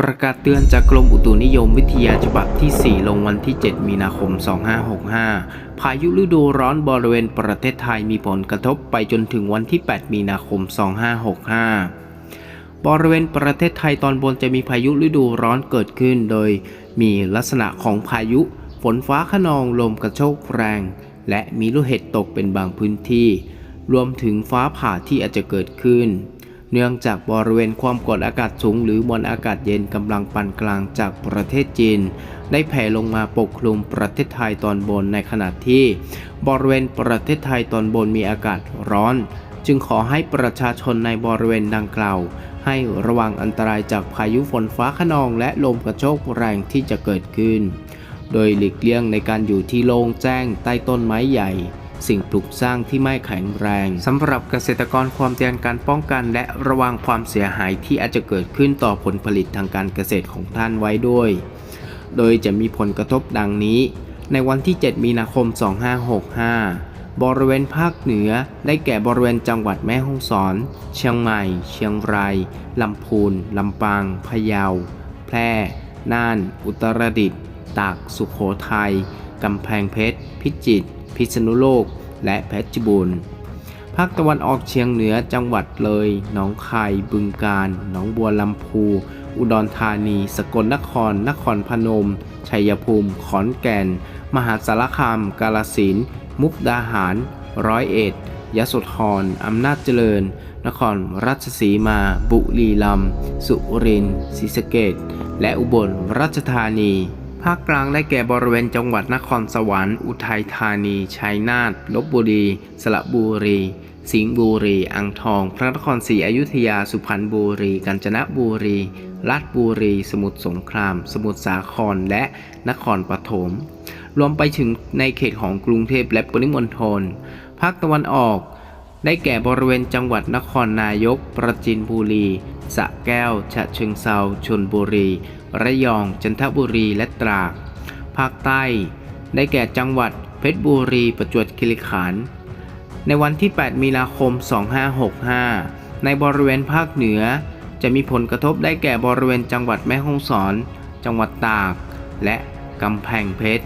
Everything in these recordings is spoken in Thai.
ประกาศเตือนจากกรมอุตุนิยมวิทยาฉบับที่ 4 ลงวันที่ 7 มีนาคม 2565 พายุฤดูร้อนบริเวณประเทศไทยมีผลกระทบไปจนถึงวันที่ 8 มีนาคม 2565 บริเวณประเทศไทยตอนบนจะมีพายุฤดูร้อนเกิดขึ้น โดยมีลักษณะของพายุ ฝนฟ้าขนองลมกระโชกแรง และมีลูกเห็บตกเป็นบางพื้นที่ รวมถึงฟ้าผ่าที่อาจจะเกิดขึ้น เนื่องจากบริเวณความกดอากาศสูงหรือมวลอากาศเย็นกำลังปานกลางจากประเทศจีน ได้แผ่ลงมาปกคลุมประเทศไทยตอนบนในขณะที่ บริเวณประเทศไทยตอนบนมีอากาศร้อน จึงขอให้ประชาชนในบริเวณดังกล่าว ให้ระวังอันตรายจากพายุฝนฟ้าขนองและลมกระโชกแรงที่จะเกิดขึ้น โดยหลีกเลี่ยงในการอยู่ที่โล่งแจ้งใต้ต้นไม้ใหญ่ สิ่งปลูกสร้างที่ไม่แข็งแรงสำหรับเกษตรกรความเตือนการป้องกัน และระวังความเสียหายที่อาจจะเกิดขึ้นต่อผลผลิตทางการเกษตรของท่านไว้ด้วย โดยจะมีผลกระทบดังนี้ ในวันที่ 7 มีนาคม 2565 บริเวณภาคเหนือได้แก่บริเวณจังหวัดแม่ฮ่องสอน เชียงใหม่ เชียงรายลำพูนลำปาง พะเยา แพร่ น่าน อุตรดิตถ์ตาก สุขโขทัยกำแพงเพชร พิจิตร พิษณุโลก และเพชรบูรณ์ ภาคตะวันออกเฉียงเหนือจังหวัดเลย หนองคาย บึงกาฬ หนองบัวลำพู อุดรธานี สกลนคร นครพนม ชัยภูมิ ขอนแก่น มหาสารคาม กาลสิน มุกดาหาร ร้อยเอ็ด ยโสธร อำนาจเจริญ นครราชสีมา บุรีรัมย์ สุรินทร์ ศรีสะเกษและอุบลราชธานี ภาคกลางได้แก่บริเวณจังหวัดนครสวรรค์ อุทัยธานี ชัยนาท ลบบุรี สระบุรี สิงห์บุรี อ่างทอง พระนครศรีอยุธยา สุพรรณบุรี กาญจนบุรีราชบุรี สมุทรสงคราม สมุทรสาคร และนครปฐม รวมไปถึงในเขตของกรุงเทพและปริมณฑล ภาคตะวันออก ได้แก่บริเวณจังหวัดนครนายก ประจินบุรี สะแก้ว ฉะเชิงเซาชนบุรี ระยอง จันทบุรี และตราด ภาคใต้ ได้แก่จังหวัดเพชรบุรี ประจวบคีรีขันธ์ ในวันที่ 8 มีนาคม 2565 ในบริเวณภาคเหนือ จะมีผลกระทบได้แก่บริเวณจังหวัดแม่ฮ่องสอน จังหวัดตาก และกำแพงเพชร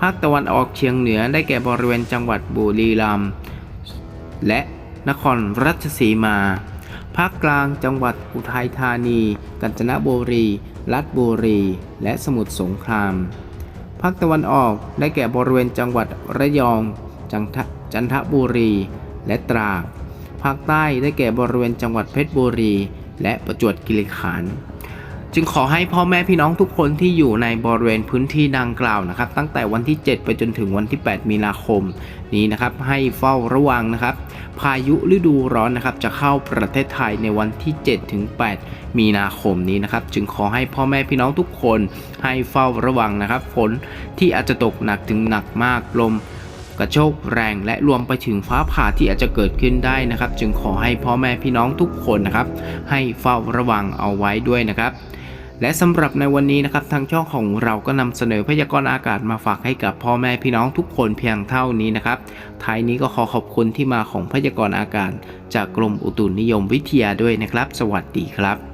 ภาคตะวันออกเฉียงเหนือได้แก่บริเวณจังหวัดบุรีรัมย์ และนครราชสีมา ภาคกลางจังหวัดอุทัยธานี กาญจนบุรีราชบุรี และสมุทรสงคราม ภาคตะวันออกได้แก่บริเวณจังหวัดระยองจังทจันทบุรี และตราดภาคใต้ได้แก่บริเวณจังหวัดเพชรบุรี และประจวบคีรีขันธ์ จึงขอให้พ่อแม่พี่น้องทุกคนที่อยู่ในบริเวณพื้นที่ดังกล่าวนะครับ ตั้งแต่วันที่ 7 ไปจนถึงวันที่ 8 มีนาคมนี้นะครับ ให้เฝ้าระวังนะครับ พายุฤดูร้อนนะครับ จะเข้าประเทศไทยในวันที่7ถึง8มีนาคมนี้นะครับ จึงขอให้พ่อแม่พี่น้องทุกคนให้เฝ้าระวังนะครับ ฝนที่อาจจะตกหนักถึงหนักมากลมกระโชกแรงและรวมไปถึงฟ้าผ่าที่อาจจะเกิดขึ้นได้นะครับ จึงขอให้พ่อแม่พี่น้องทุกคนนะครับ ให้เฝ้าระวังเอาไว้ด้วยนะครับ และสำหรับในวันนี้นะครับทางช่องของเราก็นำเสนอพยากรณ์อากาศมาฝากให้กับพ่อแม่พี่น้องทุกคนเพียงเท่านี้นะครับท้ายนี้ก็ขอขอบคุณที่มาของพยากรณ์อากาศ จากกรมอุตุนิยมวิทยาด้วยนะครับ สวัสดีครับ